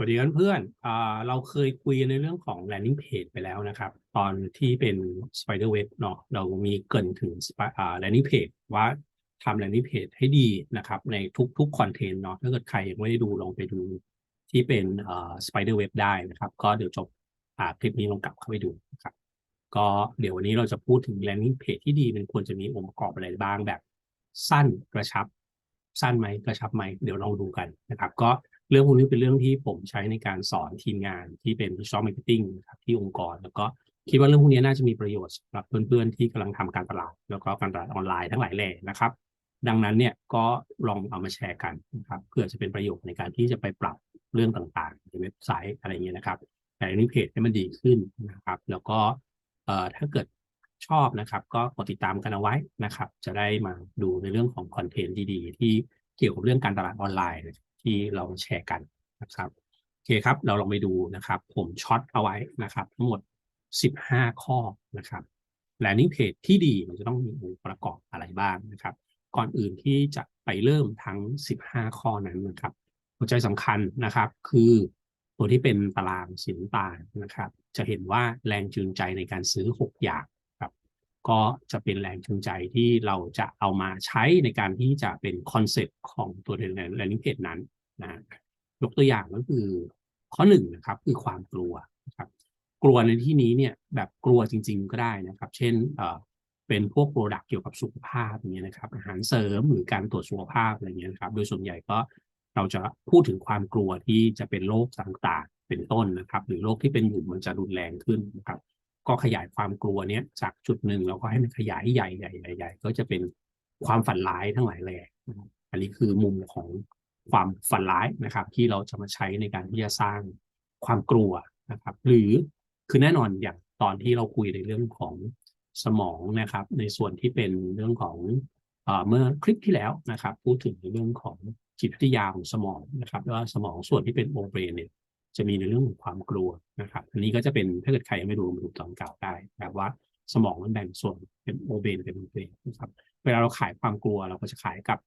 วัสดีครับเพื่อนเราเคยคุยในเรื่องของ landing page ไปแล้วนะครับ ตอนที่เป็น spider web เนาะ เรามีเกินถึง landing page ว่าทำ landing page ให้ดีนะครับ ในทุกๆ content เนาะ ถ้าเกิดใครยังไม่ได้ดูลองไปดูที่เป็น spider web ได้นะครับ ก็เดี๋ยวจบคลิปนี้ลองกลับเข้าไปดูนะครับ ก็เดี๋ยววันนี้เราจะพูดถึง landing page ที่ดีมันควรจะมีองค์ประกอบอะไรบ้างแบบสั้นกระชับ สั้นไหมกระชับไหมเดี๋ยวลองดูกันนะครับ ก็ เรื่องพวกนี้เป็นเรื่องที่ผมใช้ในการสอนทีมงานที่เป็น digital marketing ครับที่องค์กร แล้วก็คิดว่าเรื่องพวกนี้น่าจะมีประโยชน์สำหรับเพื่อนๆที่กำลังทำการตลาด แล้วก็การตลาดออนไลน์ทั้งหลายแหล่นะครับ ดังนั้นเนี่ยก็ลองเอามาแชร์กันนะครับเพื่อจะเป็นประโยชน์ในการที่จะไปปรับเรื่องต่างๆในเว็บไซต์อะไรเงี้ยนะครับ แต่ในเพจให้มันดีขึ้นนะครับ แล้วก็เอ่อถ้าเกิดชอบนะครับ ก็กดติดตามกันเอาไว้นะครับ จะได้มาดูในเรื่องของคอนเทนต์ดีๆ ที่เกี่ยวกับเรื่องการตลาดออนไลน์ ที่เราแชร์กันนะครับโอเคครับเราลองไปดูนะครับ ผมช็อตเอาไว้นะครับ ทั้งหมด 15 ข้อนะครับ landing page ที่ดีมันจะต้องมีองค์ประกอบอะไรบ้างนะครับ ก่อนอื่นที่จะไปเริ่มทั้ง 15 ข้อนั้นนะครับ หัวใจสำคัญนะครับคือตัวที่เป็นตารางสีน้ำตาลนะครับ จะเห็นว่าแรงจูงใจในการซื้อ 6 อย่างครับ ก็จะเป็นแรงจูงใจที่เราจะเอามาใช้ในการที่จะเป็นคอนเซ็ปต์ของตัวใน landing page นั้น นะยกตัวอย่างก็คือข้อหนึ่งนะครับ คือความกลัวนะครับกลัวในที่นี้เนี่ยแบบกลัวจริง ๆ ก็ได้นะครับ เช่นเอ่อเป็นพวกโปรดักต์เกี่ยวกับสุขภาพอย่างเงี้ยนะครับ อาหารเสริมหรือการตรวจสุขภาพอะไรเงี้ยนะครับ โดยส่วนใหญ่ก็เราจะพูดถึงความกลัวที่จะเป็นโรคต่างๆ เป็นต้นนะครับ หรือโรคที่เป็นอยู่มันจะรุนแรงขึ้นนะครับ ก็ขยายความกลัวเนี้ยจากจุดหนึ่งแล้วก็ให้มันขยายใหญ่ใหญ่ใหญ่ก็จะเป็นความฝันร้ายทั้งหลายแหล่อันนี้คือมุมของ ความฝันร้ายนะครับ ที่เราจะมาใช้ในการที่จะสร้างความกลัวนะครับ หรือคือแน่นอนอย่างตอนที่เราคุยในเรื่องของสมองนะครับ ในส่วนที่เป็นเรื่องของเมื่อคลิปที่แล้วนะครับ พูดถึงในเรื่องของจิตวิทยาของสมองนะครับว่าสมองส่วนที่เป็นโอเบรนเนี่ยจะมีในเรื่องของความกลัวนะครับ อันนี้ก็จะเป็นถ้าเกิดใครยังไม่ดูมาดูตอนเก่าได้แบบว่าสมองมันแบ่งส่วนเป็นโอเบนเป็นโอเบนนะครับ เวลาเราขายความกลัวเราก็จะขายกับ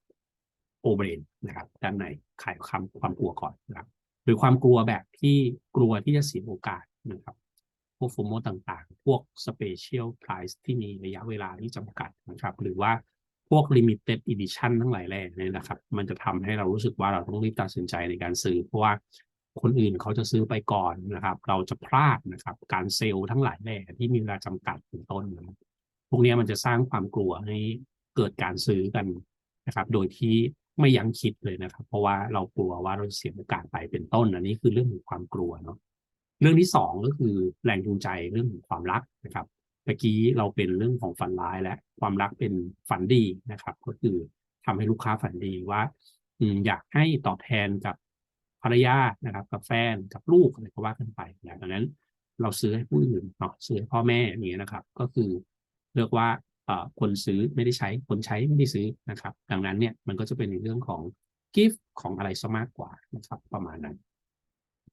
โอเบรนนะครับด้านในขายความความกลัวก่อนนะครับหรือความกลัวแบบที่กลัวที่จะเสียโอกาสนะครับ พวกโฟโมต่างๆ พวกสเปเชียลไพรส์ที่มีระยะเวลาที่จำกัดนะครับ หรือว่าพวก limited edition ทั้งหลายแหล่เนี่ยนะครับ มันจะทำให้เรารู้สึกว่าเราต้องรีบตัดสินใจในการซื้อ เพราะว่าคนอื่นเขาจะซื้อไปก่อนนะครับ เราจะพลาดนะครับ การเซลล์ทั้งหลายแหล่ที่มีเวลาจำกัดเป็นต้นนะพวกนี้มันจะสร้างความกลัวให้เกิดการซื้อกันนะครับ โดยที่ ไม่ยั้งคิดเลยนะครับ เพราะว่าเรากลัวว่าเราจะเสียโอกาสไปเป็นต้นอันนี้คือเรื่องของความกลัวเนาะเรื่องที่สองก็คือแรงจูงใจเรื่องของความรักนะครับเมื่อกี้เราเป็นเรื่องของฝันร้ายและความรักเป็นฝันดีนะครับ ก็คือทำให้ลูกค้าฝันดีว่าอยากให้ตอบแทนกับภรรยานะครับ กับแฟนกับลูกอะไรก็ว่ากันไปอย่างนั้น เราซื้อให้ผู้อื่นเนาะซื้อให้พ่อแม่อย่างเงี้ยนะครับ ก็คือเรียกว่า คนซื้อไม่ได้ใช้คนใช้ไม่ได้ซื้อนะครับ ดังนั้นเนี่ยมันก็จะเป็นในเรื่องของกิฟต์ของอะไรซะมากกว่านะครับ ประมาณนั้น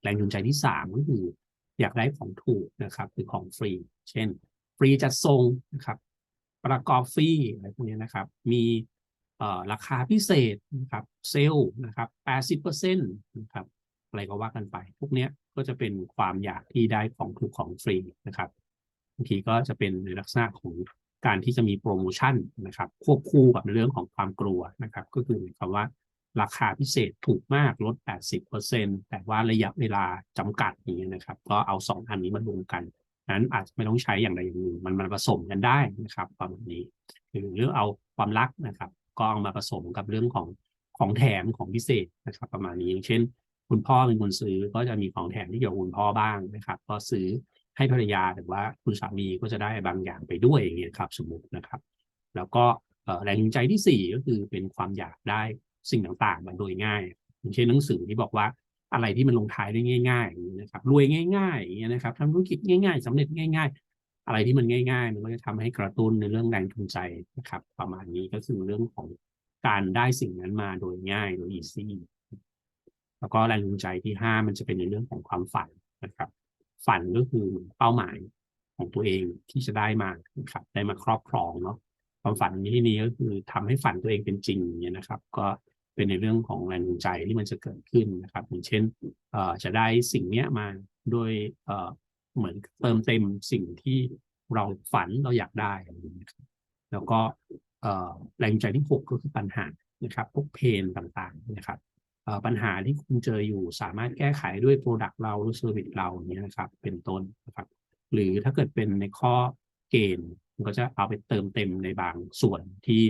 แรงจูงใจที่สามก็คือ อยากได้ของถูกนะครับหรือของฟรี เช่น ฟรีจัดส่งนะครับประกอบฟรีอะไรพวกนี้นะครับ มีราคาพิเศษนะครับเซลล์นะครับแปดสิบเปอร์เซ็นต์นะครับอะไรก็ว่ากันไป พวกนี้ก็จะเป็นความอยากที่ได้ของถูกของฟรีนะครับบางทีก็จะเป็นในลักษณะของ การที่จะมีโปรโมชั่นนะครับควบคู่กับเรื่องของความกลัวนะครับ ก็คือหมายความว่าราคาพิเศษถูกมากลด 80%แต่ว่าระยะเวลาจำกัดอย่างเงี้ยนะครับ ก็เอาสองอันนี้มารวมกัน นั้นอาจจะไม่ต้องใช้อย่างใดอย่างหนึ่งมันมันผสมกันได้นะครับประมาณนี้หรือเรื่องเอาความรักนะครับ ก็เอามาผสมกับเรื่องของของแถมของพิเศษนะครับ ประมาณนี้อย่างเช่น คุณพ่อเป็นคนซื้อก็จะมีของแถมที่เกี่ยวกับคุณพ่อบ้างนะครับ ก็ซื้อ ให้ภรรยาหรือว่าคุณสามีก็จะได้บางอย่างไปด้วยอย่างเงี้ยครับสมมตินะครับ แล้วก็แรงจูงใจที่สี่ก็คือเป็นความอยากได้สิ่งต่างๆมาโดยง่ายอย่างเช่นหนังสือที่บอกว่าอะไรที่มันลงท้ายได้ง่ายๆอย่างนี้นะครับรวยง่ายๆอย่างเงี้ยนะครับทำธุรกิจง่าย ๆสำเร็จง่าย ๆ อะไรที่มันง่าย ๆ มันก็จะทำให้กระตุ้นในเรื่องแรงจูงใจนะครับ ประมาณนี้ก็คือเรื่องของการได้สิ่งนั้นมาโดยง่ายโดย easy แล้วก็แรงจูงใจที่ห้ามันจะเป็นในเรื่องของความฝันนะครับ ฝันก็คือเป้าหมายของตัวเองที่จะได้มาครับได้มาครอบครองเนาะความฝันในที่นี้ก็คือทำให้ฝันตัวเองเป็นจริงเงี้ยนะครับ ก็เป็นในเรื่องของแรงจูงใจที่มันจะเกิดขึ้นนะครับ อย่างเช่นเอ่อจะได้สิ่งเนี้ยมาโดยเอ่อเหมือนเติมเต็มสิ่งที่เราฝันเราอยากได้อะไรอย่างนี้แล้วก็เอ่อแรงจูงใจที่หกก็คือปัญหานะครับ พวกเพนต่างๆนะครับ ปัญหาที่คุณเจออยู่สามารถแก้ไขด้วยโปรดักต์เราหรือเซอร์วิสเราอย่างเงี้ยนะครับ เป็นต้นนะครับ หรือถ้าเกิดเป็นในข้อเกณฑ์มันก็จะเอาไปเติมเต็มในบางส่วนที่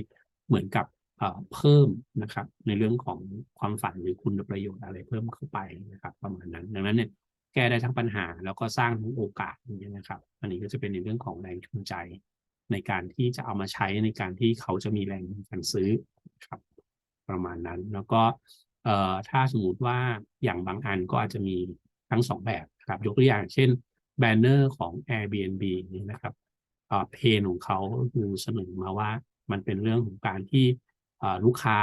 เหมือนกับเพิ่มนะครับ ในเรื่องของความฝันหรือคุณประโยชน์อะไรเพิ่มเข้าไปนะครับ ประมาณนั้น ดังนั้นเนี่ยแก้ได้ทั้งปัญหาแล้วก็สร้างทั้งโอกาสอย่างเงี้ยนะครับ อันนี้ก็จะเป็นในเรื่องของแรงจูงใจ ในการที่จะเอามาใช้ในการที่เขาจะมีแรงการซื้อครับ ประมาณนั้นแล้วก็ เอ่อถ้าสมมติว่าอย่างบางอันก็อาจจะมีทั้งสองแบบครับยกตัวอย่างเช่นแบนเนอร์ของ Airbnb นี่นะครับเออเพนของเขาคือเสนอมาว่ามันเป็นเรื่องของการที่เออลูกค้า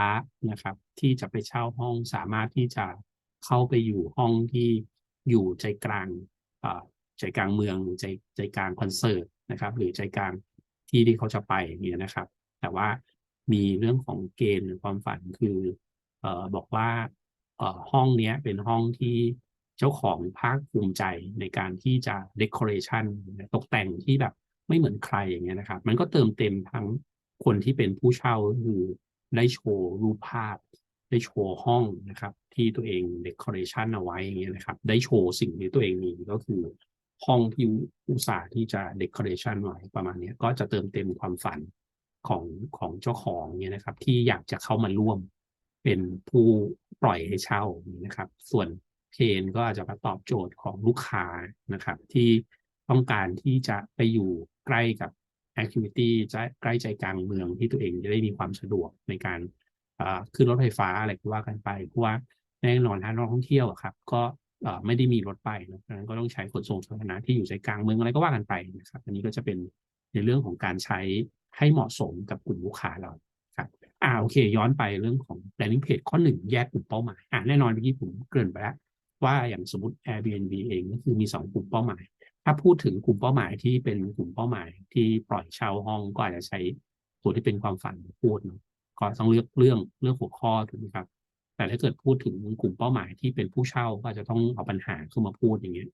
นะครับที่จะไปเช่าห้องสามารถที่จะเข้าไปอยู่ห้องที่อยู่ใจกลางเอ่อใจกลางเมืองหรือใจใจกลางคอนเสิร์ตนะครับ หรือใจกลางที่ที่เขาจะไปเนี่ยนะครับ แต่ว่ามีเรื่องของเกณฑ์หรือความฝันคือ ออบอกว่าเออห้องเนี้ยเป็นห้องที่เจ้าของภาคภูมิใจในการที่จะ decoration ตกแต่งที่แบบไม่เหมือนใครอย่างเงี้ยนะครับ มันก็เติมเต็มทั้งคนที่เป็นผู้เช่าคือได้โชว์รูปภาพ ได้โชว์ห้องนะครับ ที่ตัวเอง decoration เอาไว้อย่างเงี้ยนะครับ ได้โชว์สิ่งที่ตัวเองมีก็คือห้องที่อุตสาห์ที่จะ decoration ไว้ประมาณนี้ก็จะเติมเต็มความฝันของของเจ้าของเนี่ยนะครับ ที่อยากจะเข้ามาร่วม เป็นผู้ปล่อยให้เช่านะครับ ส่วนเพนก็อาจจะมาตอบโจทย์ของลูกค้านะครับ ที่ต้องการที่จะไปอยู่ใกล้กับ activity จะใกล้ใจกลางเมืองที่ตัวเองจะได้มีความสะดวกในการขึ้นรถไฟฟ้าอะไรก็ว่ากันไป เพราะว่าแน่นอนถ้านักท่องเที่ยวอะครับ ก็ไม่ได้มีรถไปนะดังนั้นก็ต้องใช้ขนส่งสาธารณะที่อยู่ใจกลางเมืองอะไรก็ว่ากันไปนะครับ อันนี้ก็จะเป็นในเรื่องของการใช้ให้เหมาะสมกับกลุ่มลูกค้าเรา อ่าโอเค ย้อนไปเรื่องของ landing page ข้อหนึ่งแยกกลุ่มเป้าหมายอ่าแน่นอนเมื่อกี้ผมเกริ่นไปแล้วว่าอย่างสมมติ Airbnb เองก็คือมีสองกลุ่มเป้าหมาย ถ้าพูดถึงกลุ่มเป้าหมายที่เป็นกลุ่มเป้าหมายที่ปล่อยเช่าห้องก็อาจจะใช้ตัวที่เป็นความฝันพูดเนอะก็ต้องเลือกเรื่องเลือกหัวข้อถูกไหมครับ แต่ถ้าเกิดพูดถึงกลุ่มเป้าหมายที่เป็นผู้เช่าก็อาจจะต้องเอาปัญหาเข้ามาพูดอย่างเงี้ย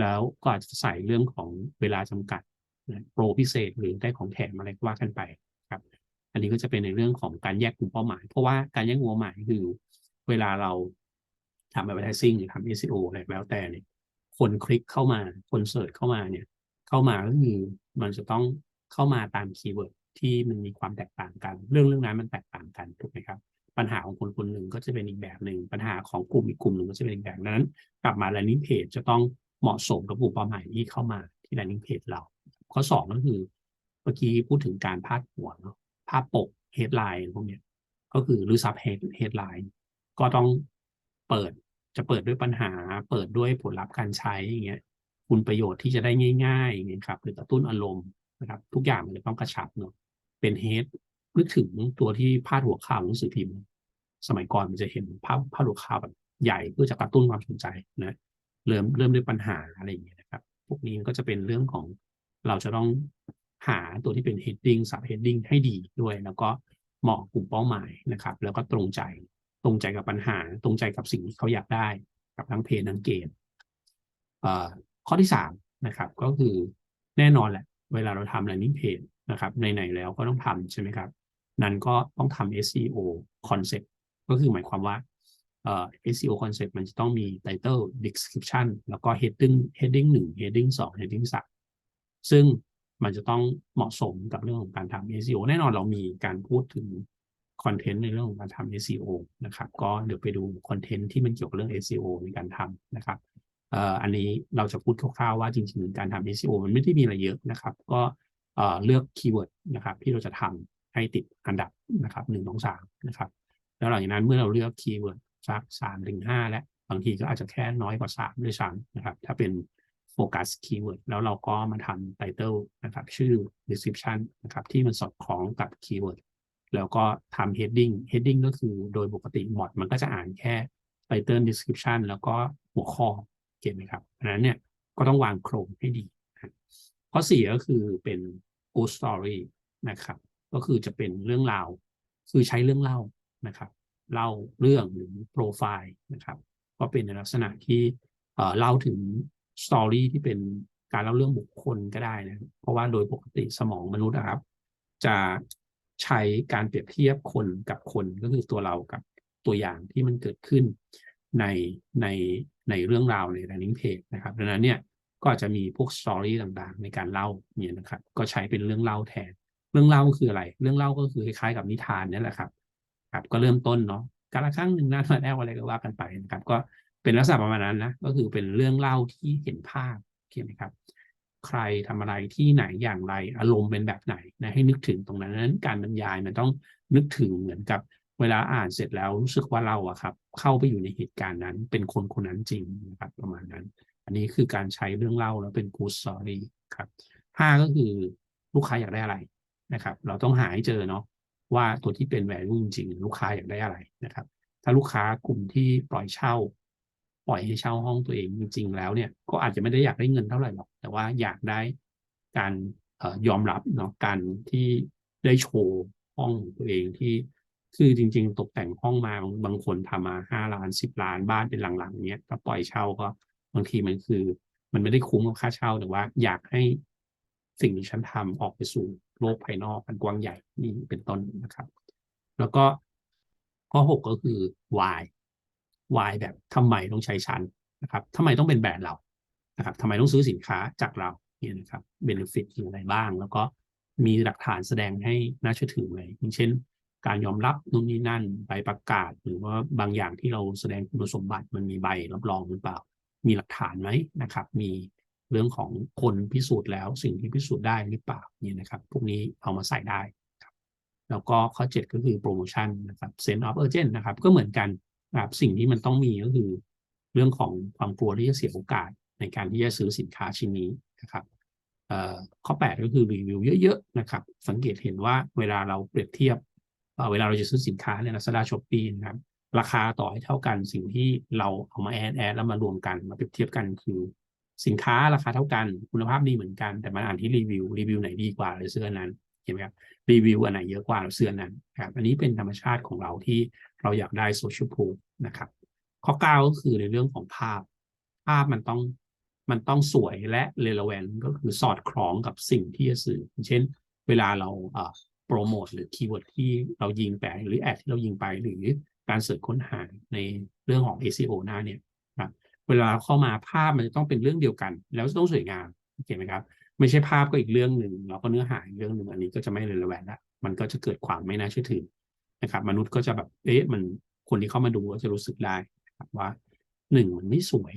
แล้วก็อาจจะใส่เรื่องของเวลาจำกัดโปรพิเศษหรือได้ของแถมอะไรก็ว่ากันไป อันนี้ก็จะเป็นในเรื่องของการแยกกลุ่มเป้าหมาย เพราะว่าการแยกกลุ่มเป้าหมายคือเวลาเราทำ advertising หรือทำ SEO อะไรแล้วแต่เนี่ยคนคลิกเข้ามาคนเสิร์ชเข้ามาเนี่ย เข้ามาก็คือมันจะต้องเข้ามาตามคีย์เวิร์ดที่มันมีความแตกต่างกัน เรื่องเรื่องนั้นมันแตกต่างกันถูกไหมครับ ปัญหาของคนคนหนึ่งก็จะเป็นอีกแบบหนึ่งปัญหาของกลุ่มอีกกลุ่มหนึ่งก็จะเป็นอีกแบบนั้น กลับมา landing page จะต้องเหมาะสมกับกลุ่มเป้าหมายที่เข้ามาที่ landing page เรา ข้อสองก็คือเมื่อกี้พูดถึงการพาดหัวเนาะ ภาพปก headline พวกนี้ก็คือหรือ sub head headline ก็ต้องเปิดจะเปิดด้วยปัญหา เปิดด้วยผลลัพธ์การใช้อย่างเงี้ยคุณประโยชน์ที่จะได้ง่ายๆอย่างเงี้ยครับหรือกระตุ้นอารมณ์นะครับ ทุกอย่างมันจะต้องกระชับเนาะเป็นเฮดนึกถึงตัวที่พาดหัวข่าวหนังสือพิมพ์ สมัยก่อนมันจะเห็นภาพพาดหัวข่าวแบบใหญ่เพื่อจะกระตุ้นความสนใจนะเริ่มเริ่มด้วยปัญหาอะไรอย่างเงี้ยนะครับ พวกนี้ก็จะเป็นเรื่องของเราจะต้อง หาตัวที่เป็น heading sub heading ให้ดีด้วย แล้วก็เหมาะกลุ่มเป้าหมายนะครับ แล้วก็ตรงใจตรงใจกับปัญหา ตรงใจกับสิ่งที่เขาอยากได้ กับทั้งเพจทั้งเกมข้อที่สามนะครับ ก็คือแน่นอนแหละ เวลาเราทำ landing page นะครับในๆแล้วก็ต้องทำใช่ไหมครับ นั้นก็ต้องทำ SEO concept ก็คือหมายความว่าเอ่อ SEO concept มันจะต้องมี title description แล้วก็ heading heading หนึ่ง heading สอง heading สามซึ่ง มันจะต้องเหมาะสมกับเรื่องของการทำ SEO แน่นอนเรามีการพูดถึงคอนเทนต์ในเรื่องของการทำ SEO นะครับ ก็เดี๋ยวไปดูคอนเทนต์ที่มันเกี่ยวกับเรื่อง SEO ในการทำนะครับเอ่ออันนี้เราจะพูดคร่าวๆว่าจริงๆการทำ SEO มันไม่ได้มีอะไรเยอะนะครับ ก็เอ่อเลือกคีย์เวิร์ดนะครับที่เราจะทำให้ติดอันดับนะครับหนึ่งสองสามนะครับ แล้วหลังจากนั้นเมื่อเราเลือกคีย์เวิร์ดสักสามถึงห้าและบางทีก็อาจจะแค่น้อยกว่าสามด้วยซ้ำนะครับ ถ้าเป็น โฟกัสคีย์เวิร์ดแล้วเราก็มาทำไตเติลนะครับ ชื่อ description นะครับ ที่มันสอดคล้องกับคีย์เวิร์ดแล้วก็ทำ heading heading ก็คือโดยปกติบอทมันก็จะอ่านแค่ title description แล้วก็หัวข้อเก็บไหมครับอันนั้นเนี่ยก็ต้องวางโครงให้ดีข้อสี่ก็คือเป็น good story นะครับ ก็คือจะเป็นเรื่องราว คือใช้เรื่องเล่านะครับเล่าเรื่องหรือโปรไฟล์นะครับ ก็เป็นในลักษณะที่เล่าถึง สตอรี่ที่เป็นการเล่าเรื่องบุคคลก็ได้นะเพราะว่าโดยปกติสมองมนุษย์นะครับ จะใช้การเปรียบเทียบคนกับคนก็คือตัวเรากับตัวอย่างที่มันเกิดขึ้นในในในเรื่องราวใน landing page นะครับดังนั้นเนี่ยก็จจะมีพวกสตอรี่ต่างๆ ในการเล่าเนี่ยนะครับ ก็ใช้เป็นเรื่องเล่าแทน เรื่องเล่าคืออะไร เรื่องเล่าก็คือคล้ายๆกับนิทานนี่แหละครับ ครับ ก็เริ่มต้นเนาะการละครั้งหนึ่งนานมาแล้วอะไรก็ว่ากันไปนะครับ ก็ เป็นลักษณะประมาณนั้นนะก็คือเป็นเรื่องเล่าที่เห็นภาพโอเคไหมครับ ใครทำอะไรที่ไหนอย่างไรอารมณ์เป็นแบบไหนนะให้นึกถึงตรงนั้นนั้น การบรรยายมันต้องนึกถึงเหมือนกับเวลาอ่านเสร็จแล้วรู้สึกว่าเราอะครับ เข้าไปอยู่ในเหตุการณ์นั้น เป็นคนคนนั้นจริงนะครับประมาณนั้น อันนี้คือการใช้เรื่องเล่าแล้วเป็น good story ครับห้าก็คือลูกค้าอยากได้อะไรนะครับ เราต้องหาให้เจอเนาะว่าตัวที่เป็น value จริงๆลูกค้าอยากได้อะไรนะครับ ถ้าลูกค้ากลุ่มที่ปล่อยเช่า ปล่อยให้เช่าห้องตัวเองจริงๆแล้วเนี่ยก็อาจจะไม่ได้อยากได้เงินเท่าไหร่หรอก แต่ว่าอยากได้การออยอมรับเนาะการที่ได้โชว์ห้องตัวเองที่คือจริง ๆ ตกแต่งห้องมาบางคนทำมาห้าล้านสิบล้านบ้านเป็นหลังๆเนี้ยถ้าปล่อยเช่าก็บางทีมันคือ มันไม่ได้คุ้มกับค่าเช่าแต่ว่า อยากให้สิ่งที่ฉันทำออกไปสู่โลกภายนอกมันกว้างใหญ่นี่เป็นต้นนะครับ แล้วก็ข้อหกก็คือ why why แบบทำไมต้องใช้ชั้นนะครับทำไมต้องเป็นแบรนด์เรานะครับทำไมต้องซื้อสินค้าจากเราเนี่ยนะครับเบนฟิตอยู่อะไรบ้าง แล้วก็มีหลักฐานแสดงให้น่าเชื่อถือไหมอย่างเช่น การยอมรับนู่นนี่นั่นใบประกาศ หรือว่าบางอย่างที่เราแสดงคุณสมบัติมันมีใบรับรองหรือเปล่า มีหลักฐานไหมนะครับ มีเรื่องของคนพิสูจน์แล้วสิ่งที่พิสูจน์ได้หรือเปล่าเนี่ยนะครับพวกนี้เอามาใส่ได้ครับแล้วก็ข้อ 7 ก็คือโปรโมชั่นนะครับ sense of urgent นะครับ ก็เหมือนกัน นะครับสิ่งที่มันต้องมีก็คือเรื่องของความกลัวที่จะเสียโอกาสในการที่จะซื้อสินค้าชิ้นนี้นะครับเอ่อข้อ 8 ก็คือรีวิวเยอะๆนะครับ สังเกตเห็นว่าเวลาเราเปรียบเทียบเเวลาเราจะซื้อสินค้าใน Lazada Shopee นะครับราคาต่อให้เท่ากันสิ่งที่เราเอามาแอดแอดแล้วมารวมกันมาเปรียบเทียบกันคือ สินค้าราคาเท่ากันคุณภาพดีเหมือนกัน แต่มันอ่านที่รีวิวรีวิวไหนดีกว่าเราซื้ออันนั้ ไหมครับรีวิวอันไหนเยอะกว่าเราซื้อนนั้นครับอันนี้เป็นธรรมชาติของเราที่เราอยากได้โซเชียลพูนะครับ ข้อ9ก็คือในเรื่องของภาพ ภาพมันต้องมันต้องสวยและ relevant ก็คือสอดคล้องกับสิ่งที่จะสื่อ เช่น เวลาเราโปรโมทหรือคีย์เวิร์ดที่เรายิงไปหรือแอดที่เรายิงไปหรือการเสิร์ชค้นหาในเรื่องของ SEO หน้าเนี่ยครับเวลาเข้ามาภาพมันจะต้องเป็นเรื่องเดียวกัน แล้วต้องสวยงามโอเคไหมครับ ไม่ใช่ภาพก็อีกเรื่องหนึ่งแล้วก็เนื้อหาอีกเรื่องหนึ่งอันนี้ก็จะไม่เรลแวนละมันก็จะเกิดความไม่น่าเชื่อถือนะครับ มนุษย์ก็จะแบบเอ๊ะมันคนที่เข้ามาดูก็จะรู้สึกได้ครับว่าหนึ่งมันไม่สวย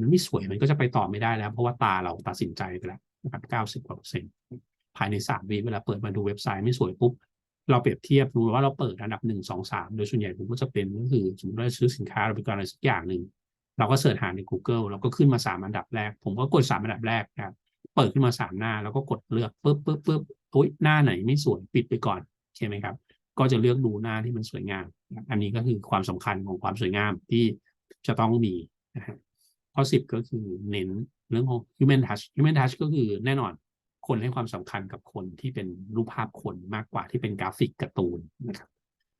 มันไม่สวยมันก็จะไปต่อไม่ได้แล้ว เพราะว่าตาเราตัดสินใจไปแล้วนะครับเก้าสิบกว่าเปอร์เซ็นต์ภายในสามวิเวลาเปิดมาดูเว็บไซต์ไม่สวยปุ๊บเราเปรียบเทียบดูว่าเราเปิดอันดับหนึ่งสองสามโดยส่วนใหญ่ผมก็จะเป็นก็คือสมมติว่าซื้อสินค้าเราไปก่อนอะไรสักอย่างหนึ่งเราก็เสิร์ชหาใน Google เราก็ขึ้นมาสามอันดับแรก ผมก็กดสามอันดับแรกนะครับ เปิดขึ้นมาสามหน้าแล้วก็กดเลือกปุ๊บปุ๊บปุ๊บโอ๊ยหน้าไหนไม่สวยปิดไปก่อนใช่ไหมครับ ก็จะเลือกดูหน้าที่มันสวยงาม อันนี้ก็คือความสำคัญของความสวยงามที่จะต้องมีนะฮะข้อสิบก็คือเน้นเรื่องของ human touch human touch ก็คือแน่นอนคนให้ความสำคัญกับคนที่เป็นรูปภาพคนมากกว่าที่เป็นกราฟิกการ์ตูนนะครับ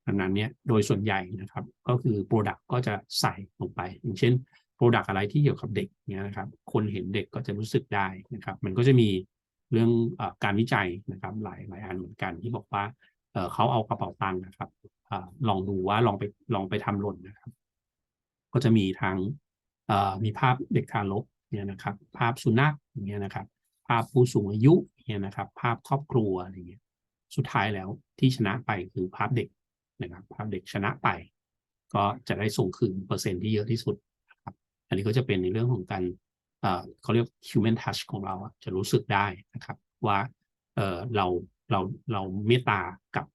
ดังนั้นเนี่ยโดยส่วนใหญ่นะครับ ก็คือ Product ก็จะใส่ลงไป อย่างเช่น Product อะไรที่เกี่ยวกับเด็กเนี่ยนะครับ คนเห็นเด็กก็จะรู้สึกได้นะครับ มันก็จะมีเรื่องอการวิจัยนะครับ หลายหลายอันเหมือนกันที่บอกว่าเขาเอากระเป๋าตังค์นะครับอลองดูว่าลองไปลองไปทำหล่นนะครับ ก็จะมีทั้งมีภาพเด็กทารกเนี่ยนะครับ ภาพสุนัขอย่างเงี้ยนะครับ ภาพผู้สูงอายุเนี่ยนะครับ ภาพครอบครัวอะไรเงี้ยสุดท้ายแล้วที่ชนะไปคือภาพเด็กนะครับ ภาพเด็กชนะไป ก็จะได้ส่งคืนเปอร์เซ็นต์ที่เยอะที่สุด นะครับอันนี้ก็จะเป็นในเรื่องของการเขาเรียก human touch ของเราจะรู้สึกได้นะครับ ว่าเเราเราเราเมตตากับ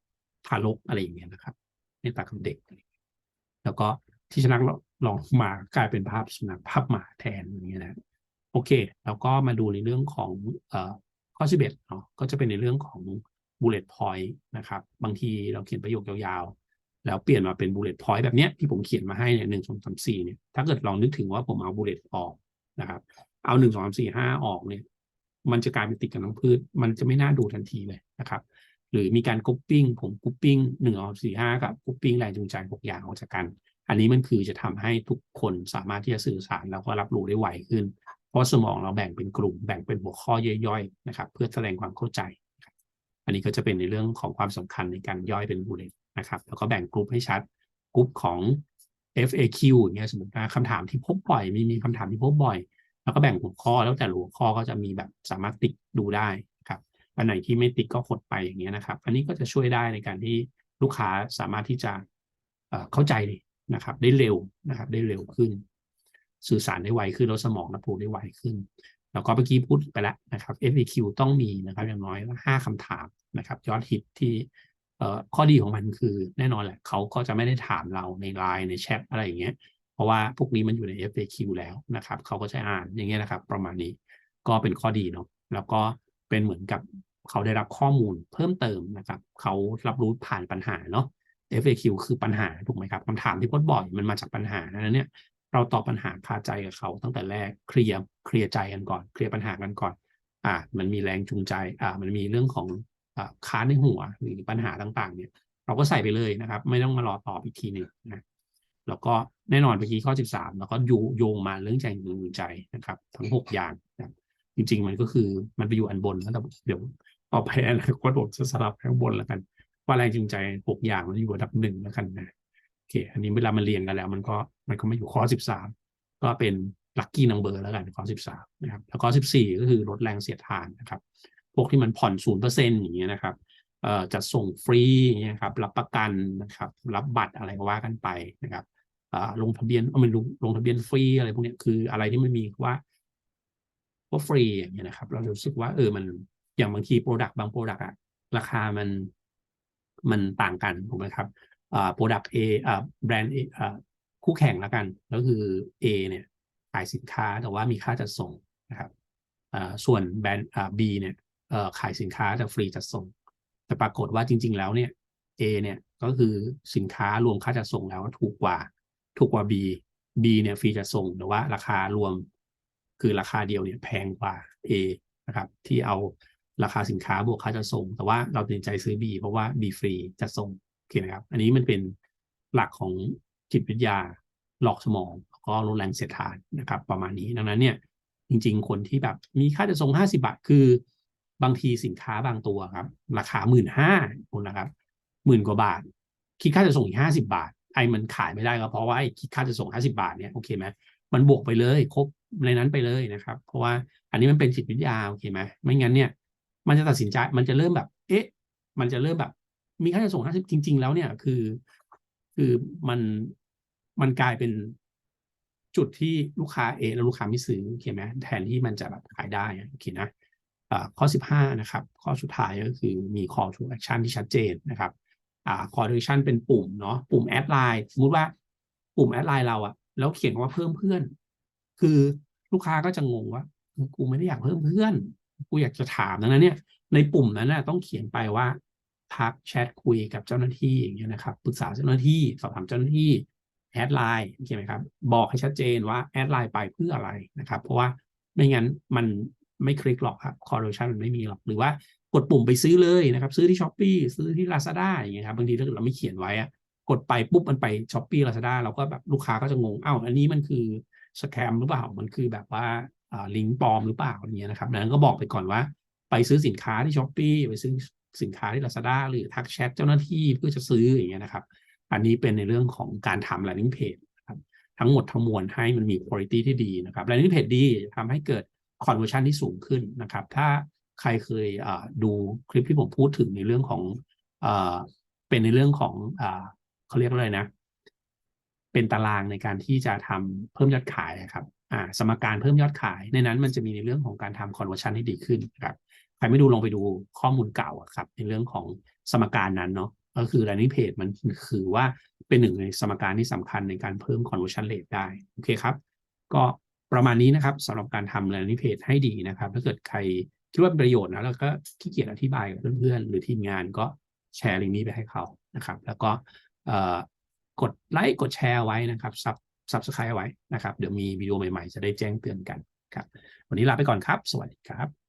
ทารกอะไรอย่างเงี้ยนะครับเมตตากับเด็ก แล้วก็ที่ชนะลองมากลายเป็นภาพสุนัขภาพหมาแทนอย่างเงี้ยนะโอเค แล้วก็มาดูในเรื่องของอข้อสิบเอ็ดเนาะก็จะเป็นในเรื่องของ bullet point นะครับ บางทีเราเขียนประโยคยาว แล้วเปลี่ยนมาเป็น bullet point แบบเนี้ยที่ผมเขียนมาให้เนี่ยหนึ่งสองสามสี่เนี่ยถ้าเกิดลองนึกถึงว่าผมเอา bullet ออกนะครับเอาหนึ่งสองสามสี่ห้าออกเนี่ยมันจะกลายเป็นติดกับน้องพืช มันจะไม่น่าดูทันทีเลยนะครับหรือมีการกรุ๊ปปิ้งผมกรุ๊ปปิ้งหนึ่งสองสี่ห้ากับกรุ๊ปปิ้งแรงจูงใจหกอย่างออกจากกัน อันนี้มันคือจะทำให้ทุกคนสามารถที่จะสื่อสารแล้วก็รับรู้ได้ไวขึ้น เพราะสมองเราแบ่งเป็นกลุ่มแบ่งเป็นหัวข้อย่อยๆนะครับเพื่อแสดงความเข้าใจ อันนี้ก็จะเป็นในเรื่องของความสำคัญในการย่อยเป็นบูเลต นะครับแล้วก็แบ่งกลุ่มให้ชัดกลุ่มของ FAQ อย่างเงี้ยสมมติว่าคำถามที่พบบ่อยมีมีคำถามที่พบบ่อย แล้วก็แบ่งหัวข้อแล้วแต่หัวข้อก็จะมีแบบสามารถติ๊กดูได้ครับอันไหนที่ไม่ติ๊กก็กดไปอย่างเงี้ยนะครับ อันนี้ก็จะช่วยได้ในการที่ลูกค้าสามารถที่จะเข้าใจนะครับ ได้เร็วนะครับ ได้เร็วขึ้น สื่อสารได้ไวขึ้นแล้วสมองรับรู้ได้ไวขึ้น แล้วก็เมื่อกี้พูดไปแล้วนะครับ FAQ ต้องมีนะครับ อย่างน้อยห้าคำถามนะครับยอดฮิตที่ ข้อดีของมันคือแน่นอนแหละเขาก็จะไม่ได้ถามเราในไลน์ในแชทอะไรอย่างเงี้ย เพราะว่าพวกนี้มันอยู่ใน FAQ แล้วนะครับเขาก็จะอ่านอย่างเงี้ยนะครับ ประมาณนี้ก็เป็นข้อดีเนาะแล้วก็เป็นเหมือนกับเขาได้รับข้อมูลเพิ่มเติมนะครับเขารับรู้ผ่านปัญหาเนาะ FAQ คือปัญหาถูกไหมครับคำถามที่พบบ่อยมันมาจากปัญหานั้นเนี่ยเราตอบปัญหาคาใจกับเขาตั้งแต่แรกเคลียร์เคลียร์ใจกันก่อน เคลียร์ปัญหากันก่อน อ่า มันมีแรงจูงใจ อ่า มันมีเรื่องของ ค้านในหัวหรือปัญหาต่างๆ เนี่ย เราก็ใส่ไปเลยนะครับ ไม่ต้องมารอตอบอีกทีหนึ่งนะแล้วก็แน่นอนเมื่อกี้ข้อ 13 แล้วก็โยโยงมาเรื่องใจจูงใจนะครับ ทั้ง 6 อย่างนะจริง ๆ มันก็คือมันไปอยู่อันบนแล้วแต่เดี๋ยวต่อไปอนาคตผมจะสลับข้างบนแล้วกัน ว่าแรงจูงใจ 6 อย่างมันอยู่อันดับหนึ่งแล้วกันนะโอเค อันนี้เวลามันเรียนกันแล้ว มันก็มันก็ไม่อยู่ข้อ 13 ก็เป็นลัคกี้นัมเบอร์แล้วกันข้อ 13 นะครับ แล้วก็14 ก็คือลดแรงเสียดทานนะครับ วกที่มันผ่อน0%อร์เซ็นต์อย่างเงี้ยนะครับเอ่อจะส่งฟรีอย่างเงี้ยครับรับประกันนะครับรับบัตรอะไรก็ว่ากันไปนะครับอ่าลงทะเบียนเอามันลงลงทะเบียนฟรีอะไรพวกเนี้ยคืออะไรที่มันมีว่าว่าฟรีอย่างเงี้ยนะครับ เรารู้สึกว่าเออมันอย่างบางทีโปรดักต์บางโปรดักต์อะราคามันมันต่างกันถูกไหมครับอ่าโปรดักต์ A อ่าแบรนด์ A อ่าคู่แข่งแล้วกัน ก็คือ A เนี่ยขายสินค้าแต่ว่ามีค่าจัดส่งนะครับอ่าส่วนแบรนด์อ่า B เนี่ย ขายสินค้าแต่ฟรีจัดส่ง แต่ปรากฏว่าจริง ๆ แล้วเนี่ย A เนี่ยก็คือสินค้ารวมค่าจัดส่งแล้วถูกกว่า ถูกกว่า B B เนี่ยฟรีจัดส่งแต่ว่าราคารวม คือราคาเดียวเนี่ยแพงกว่า A นะครับ ที่เอาราคาสินค้าบวกค่าจัดส่ง แต่ว่าเราตัดสินใจซื้อ B เพราะว่า B ฟรีจัดส่งโอเคนะครับ อันนี้มันเป็นหลักของจิตวิทยาหลอกสมองแล้วก็ลดแรงเสียดทานนะครับ ประมาณนี้ดังนั้นเนี่ยจริง ๆ คนที่แบบมีค่าจัดส่ง 50 บาท คือ บางทีสินค้าบางตัวครับ ราคาหมื่นห้าคุณนะครับหมื่นกว่าบาท คิดค่าจะส่งอีกห้าสิบาท ไอ้มันขายไม่ได้ก็เพราะว่าไอ้คิดค่าจะส่งห้าสิบาทเนี่ยโอเคไหมมันบวกไปเลยครบในนั้นไปเลยนะครับ เพราะว่าอันนี้มันเป็นจิตวิทยาโอเคไหมไม่งั้นเนี่ย มันจะตัดสินใจมันจะเริ่มแบบ เอ๊ะ มันจะเริ่มแบบ มีค่าจะส่งห้าสิบจริง ๆ แล้วเนี่ยคือ คือมันมันกลายเป็นจุดที่ลูกค้าเอแล้วลูกค้าไม่ซื้อโอเคไหมแทนที่มันจะแบบขายได้โอเคนะ ข้อ 15 นะครับ ข้อสุดท้ายก็คือมี call to action ที่ชัดเจนนะครับอ่า call to action เป็นปุ่มเนาะปุ่มแอดไลน์สมมติว่าปุ่มแอดไลน์เราอะแล้วเขียนว่าเพิ่มเพื่อน คือลูกค้าก็จะงงว่ากูไม่ได้อยากเพิ่มเพื่อนกูอยากจะถามนั้นเนี่ย ในปุ่มนั้นนะต้องเขียนไปว่าทักแชทคุยกับเจ้าหน้าที่อย่างเงี้ยนะครับปรึกษาเจ้าหน้าที่สอบถามเจ้าหน้าที่แอดไลน์ใช่ไหมครับ บอกให้ชัดเจนว่าแอดไลน์ไปเพื่ออะไรนะครับ เพราะว่าไม่งั้นมัน ไม่คลิกหรอกครับ correlation มันไม่มีหรอก หรือว่ากดปุ่มไปซื้อเลยนะครับ ซื้อที่ s h อ p e e ซื้อที่ Lazada อย่างเงี้ยครับบางทีถ้าเกิดเราไม่เขียนไว้อะกดไปปุ๊บมันไป s h อ p e e Lazada เราก็แบบลูกค้าก็จะงงอ้าวอันนี้มันคือสแคมหรือเปล่ามันคือแบบว่าลิงก์ปลอมหรือเปล่าอย่างเงี้ยนะครับดังนั้นก็บอกไปก่อนว่า ไปซื้อสินค้าที่ s h อ p e e ไปซื้อสินค้าที่ Lazada หรือทักแชทเจ้าหน้าที่เพื่อจะซื้ออย่างเงี้ยนะครับ อันนี้เป็นในเรื่องของการทำ landing page ทั้งหมดทั้งมวลให้มันมี quality ที่ดีนะครับ landing page ดีทำให้เกิด conversion ที่สูงขึ้นนะครับ ถ้าใครเคยดูคลิปที่ผมพูดถึงในเรื่องของเอเป็นในเรื่องของอเขาเรียกอะไรนะ เป็นตารางในการที่จะทำเพิ่มยอดขายนะครับสมการเพิ่มยอดขายในนั้นมันจะมีในเรื่องของการทำ conversion ให้ดีขึ้นนะครับใครไม่ดูลองไปดูข้อมูลเก่าครับ ในเรื่องของสมการนั้นเนาะก็คือ landing page มันคือว่าเป็นหนึ่งในสมการที่สำคัญในการเพิ่ม conversion rate ได้ โอเคครับ ก็ ประมาณนี้นะครับสำหรับการทำ landing page ให้ดีนะครับ ถ้าเกิดใครคิดว่าเป็นประโยชน์นะแล้วก็ขี้เกียจอธิบายกับเพื่อนๆ หรือทีมงานก็แชร์ลิงก์นี้ไปให้เขานะครับ แล้วก็กดไลค์กดแชร์ไว้นะครับซับซับสไครต์ไว้นะครับ เดี๋ยวมีวิดีโอใหม่ๆ จะได้แจ้งเตือนกันครับ วันนี้ลาไปก่อนครับ สวัสดีครับ